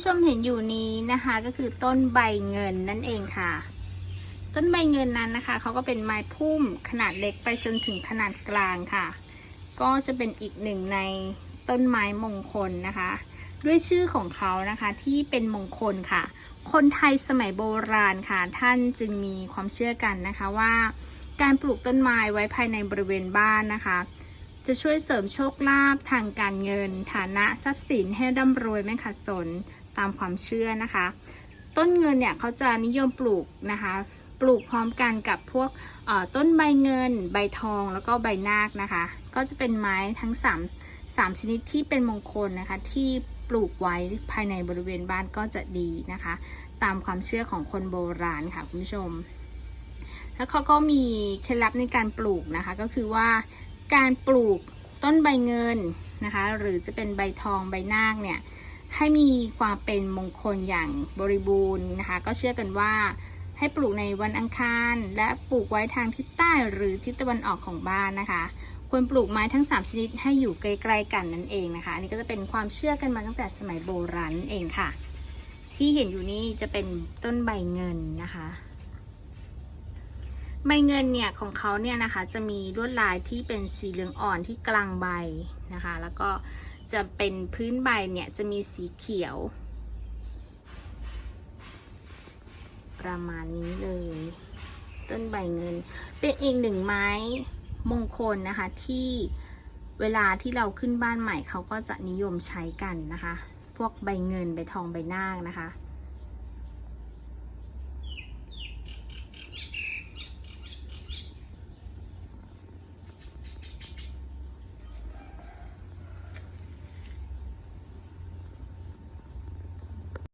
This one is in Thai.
ู้ชมเห็นอยู่นี้นะคะก็คือต้นใบเงินนั่นเองค่ะ ต้นใบเงินนั้นนะคะเขาก็เป็นไม้พุ่มขนาดเล็กไปจนถึงขนาดกลางค่ะ ก็จะเป็นอีกหนึ่งในต้นไม้มงคลนะคะ ด้วยชื่อของเขานะคะที่เป็นมงคลค่ะ คนไทยสมัยโบราณค่ะ ท่านจึงมีความเชื่อกันนะคะว่า การปลูกต้นไม้ไว้ภายในบริเวณบ้านนะคะจะช่วยเสริมโชคลาภทางการเงิน ฐานะทรัพย์สินให้ร่ำรวยไม่ขาดสน ตามความเชื่อนะคะ ต้นเงินเนี่ยเขาจะนิยมปลูกนะคะ ปลูกพร้อมกันกับพวกต้นใบเงิน ใบทองแล้วก็ใบนาคนะคะ ก็จะเป็นไม้ทั้ง 3 3 ชนิดที่เป็นมงคลนะคะ ที่ปลูกไว้ภายในบริเวณบ้านก็จะดีนะคะ ตามความเชื่อของคนโบราณค่ะคุณผู้ชม แล้วเขาก็มีเคล็ดลับในการปลูกนะคะ ก็คือว่าการปลูกต้นใบเงินนะคะ หรือจะเป็นใบทองใบนาคเนี่ย ให้มีความเป็นมงคลอย่างบริบูรณ์นะคะ ก็เชื่อกันว่าให้ปลูกในวันอังคาร และปลูกไว้ทางทิศใต้หรือทิศตะวันออกของบ้านนะคะ ควรปลูกไม้ทั้ง 3 ชนิดให้อยู่ใกล้ๆกันนั่นเองนะคะ อันนี้ก็จะเป็นความเชื่อกันมาตั้งแต่สมัยโบราณนั่นเองค่ะ ที่เห็นอยู่นี่จะเป็นต้นใบเงินนะคะใบเงินเนี่ยของเขาเนี่ยนะคะจะมีลวดลายที่เป็นสีเหลืองอ่อนที่กลางใบนะคะ แล้วก็ จะเป็นพื้นใบเนี่ยจะมีสีเขียว ประมาณนี้เลย ต้นใบเงิน เป็นอีกหนึ่งไม้มงคลนะคะที่เวลาที่เราขึ้นบ้านใหม่เขาก็จะนิยมใช้กันนะคะ พวกใบเงินใบทองใบนาคนะคะ